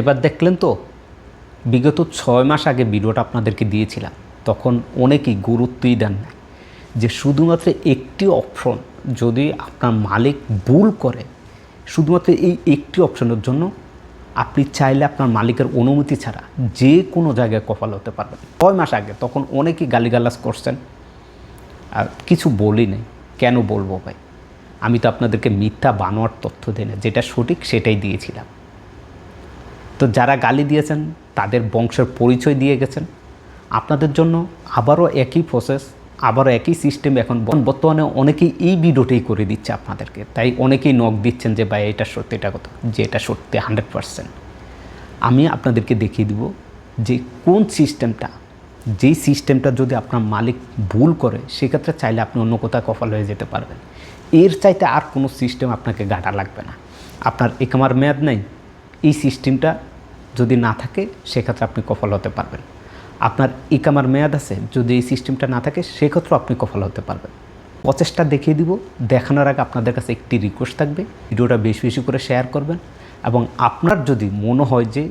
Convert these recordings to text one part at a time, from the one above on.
এবার দেখলেন তো, বিগত ছয় মাস আগে ভিডিওটা আপনাদেরকে দিয়েছিলাম, তখন অনেকেই গুরুত্বই দেন না যে শুধুমাত্র একটি অপশন যদি আপনার মালিক ভুল করে, শুধুমাত্র এই একটি অপশনের জন্য আপনি চাইলে আপনার মালিকের অনুমতি ছাড়া যে কোনো জায়গায় কপাল হতে পারবেন। ছয় মাস আগে তখন অনেকেই গালিগালাজ করছেন, আর কিছু বলি নাই, কেন বলব ভাই? আমি তো আপনাদেরকে মিথ্যা বানোয়ার তথ্য দিই না, যেটা সঠিক সেটাই দিয়েছিলাম। তো যারা গালি দিয়েছেন, তাদের বংশের পরিচয় দিয়ে গেছেন। আপনাদের জন্য আবারও একই প্রসেস আবারও একই সিস্টেম এখন বর্তমানে- অনেকেই এই ভিডিওটাই করে দিচ্ছে আপনাদেরকে। তাই অনেকেই নখ দিচ্ছেন যে, ভাই, এটা সত্যি, এটা কথা, যে এটা সত্যি হান্ড্রেড পারসেন্ট আমি আপনাদেরকে দেখিয়ে দিব যে, কোন সিস্টেমটা যেই সিস্টেমটা যদি আপনার মালিক ভুল করে, সেক্ষেত্রে চাইলে আপনি অন্য কোথাও কফল হয়ে যেতে পারবেন। এর চাইতে আর কোনো সিস্টেম আপনাকে গাটা লাগবে না। আপনার একামার মেয়াদ নেই এই সিস্টেমটা যদি না থাকে, সেক্ষেত্রে আপনি কফল হতে পারবেন। আপনার ইকামার মেয়াদ আছে, যদি এই সিস্টেমটা না থাকে, সেক্ষেত্রেও আপনি কফল হতে পারবেন। প্রচেষ্টা দেখিয়ে দিব, দেখানোর আগে আপনাদের কাছে একটি রিকোয়েস্ট থাকবে, ভিডিওটা বেশি বেশি করে শেয়ার করবেন এবং আপনার যদি মনে হয় যে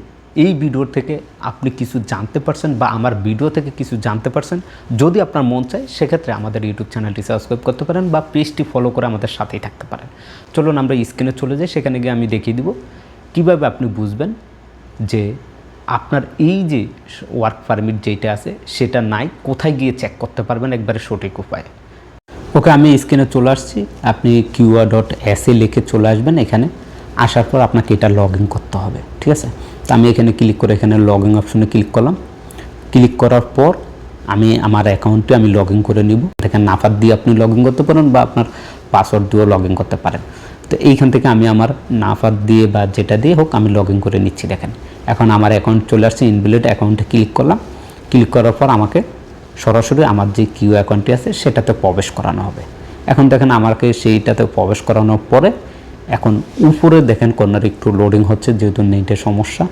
এই ভিডিও থেকে আপনি কিছু জানতে পারছেন বা আমার ভিডিও থেকে কিছু জানতে পারছেন, যদি আপনার মন চায়, সেক্ষেত্রে আমাদের ইউটিউব চ্যানেলটি সাবস্ক্রাইব করতে পারেন বা পেজটি ফলো করে আমাদের সাথেই থাকতে পারেন। চলুন আমরা স্ক্রিনে চলে যাই, সেখানে গিয়ে আমি দেখিয়ে দিব কীভাবে আপনি বুঝবেন যে আপনার এই যে ওয়ার্ক পারমিট যেটা আছে, সেটা নাই, কোথায় গিয়ে চেক করতে পারবেন একবারে সঠিক উপায়ে? ওকে, আমি স্ক্রিনে চলে আসছি। আপনি কিউআর ডট এসে লিখে চলে আসবেন এখানে। আসার পর আপনাকে এটা লগ ইন করতে হবে, ঠিক আছে? তো আমি এখানে ক্লিক করে এখানে লগ ইন অপশনে ক্লিক করলাম। ক্লিক করার পর আমি আমার অ্যাকাউন্টে আমি লগ ইন করে নিব। এখানে নাফার দিয়ে আপনি লগ ইন করতে পারেন বা আপনার পাসওয়ার্ড দিয়েও লগ ইন করতে পারেন। তো এইখান থেকে আমি আমার নাফার দিয়ে বা যেটা দিয়ে হোক আমি লগ করে নিচ্ছি, দেখেন। এখন আমার অ্যাকাউন্ট চলে আসছে ইনভিলেট অ্যাকাউন্টে ক্লিক করলাম। ক্লিক করার পর আমাকে সরাসরি আমার যে কিউ অ্যাকাউন্টটি আছে, সেটাতে প্রবেশ করানো হবে। এখন দেখেন আমাকে সেইটাতে প্রবেশ করানোর পরে, এখন উপরে দেখেন কর্নার একটু লোডিং হচ্ছে, যেহেতু নেটের সমস্যা।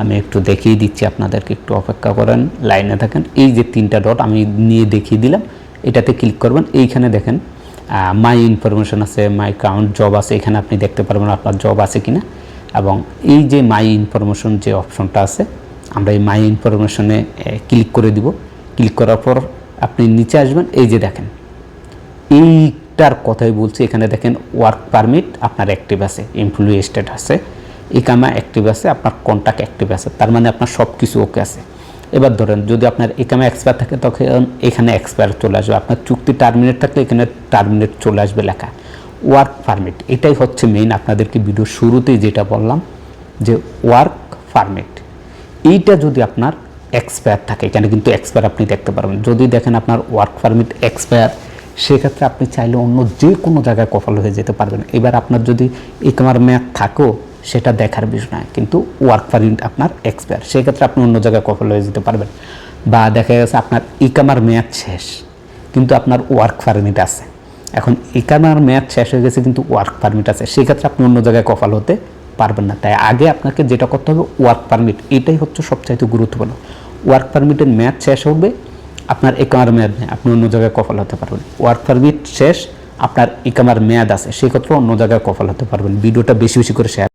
আমি একটু দেখিয়ে দিচ্ছি আপনাদেরকে, একটু অপেক্ষা করেন লাইনে থাকেন। এই যে তিনটা ডট আমি নিয়ে দেখিয়ে দিলাম, এটাতে ক্লিক করবেন। এইখানে দেখেন মাই ইনফরমেশন আছে মাই কাউন্ট জব আছে, এখানে আপনি দেখতে পারবেন আপনার জব আছে কিনা। এবং এই যে মাই ইনফরমেশন যে অপশনটা আছে, আমরা এই মাই ইনফরমেশনে ক্লিক করে দিব। ক্লিক করার পর আপনি নিচে আসবেন, এই যে দেখেন। এইটার কথাই বলছি, এখানে দেখেন ওয়ার্ক পারমিট আপনার অ্যাক্টিভ আছে এমপ্লয়ি স্টেট আছে। ইকামা অ্যাক্টিভ আছে, আপনার কন্ট্যাক্ট অ্যাক্টিভ আছে, তার মানে আপনার সব কিছু ওকে আছে। এবার ধরেন, যদি আপনার একামা এক্সপায়ার থাকে, তখন এখানে এক্সপায়ার চলে আসবে। আপনার চুক্তি টার্মিনেট থাকলে এখানে টার্মিনেট চলে আসবে লেখা। ওয়ার্ক পারমিট এটাই হচ্ছে মেইন আপনাদেরকে ভিডিও শুরুতেই যেটা বললাম, যে ওয়ার্ক পারমিট এইটা যদি আপনার এক্সপায়ার থাকে, এখানে কিন্তু এক্সপায়ার আপনি দেখতে পারবেন। যদি দেখেন আপনার ওয়ার্ক পারমিট এক্সপায়ার সেক্ষেত্রে আপনি চাইলে অন্য যে কোনো জায়গায় কফল হয়ে যেতে পারবেন। এবার আপনার যদি ইকমার মেয়াদ থাকেও সেটা দেখার বিষয় নয় কিন্তু ওয়ার্ক পারমিট আপনার এক্সপায়ার সেক্ষেত্রে আপনি অন্য জায়গায় কফল হয়ে যেতে পারবেন। বা দেখা গেছে আপনার ইকামার মেয়াদ শেষ, কিন্তু আপনার ওয়ার্ক পারমিট আছে। এখন ইকামার মেয়াদ শেষ হয়ে গেছে, কিন্তু ওয়ার্ক পারমিট আছে। সেক্ষেত্রে আপনি অন্য জায়গায় কফল হতে পারবেন না। তাই আগে আপনাকে যেটা করতে হবে ওয়ার্ক পারমিট এটাই হচ্ছে সবচাইতে গুরুত্বপূর্ণ। ওয়ার্ক পারমিটের মেয়াদ শেষ হবে আপনার একামার মেয়াদ নেই, আপনি অন্য জায়গায় কফল হতে পারবেন। ওয়ার্ক পারমিট শেষ, আপনার ইকামার মেয়াদ আছে। সেক্ষেত্রে অন্য জায়গায় কফল হতে পারবেন। ভিডিওটা বেশি বেশি করে শেয়ার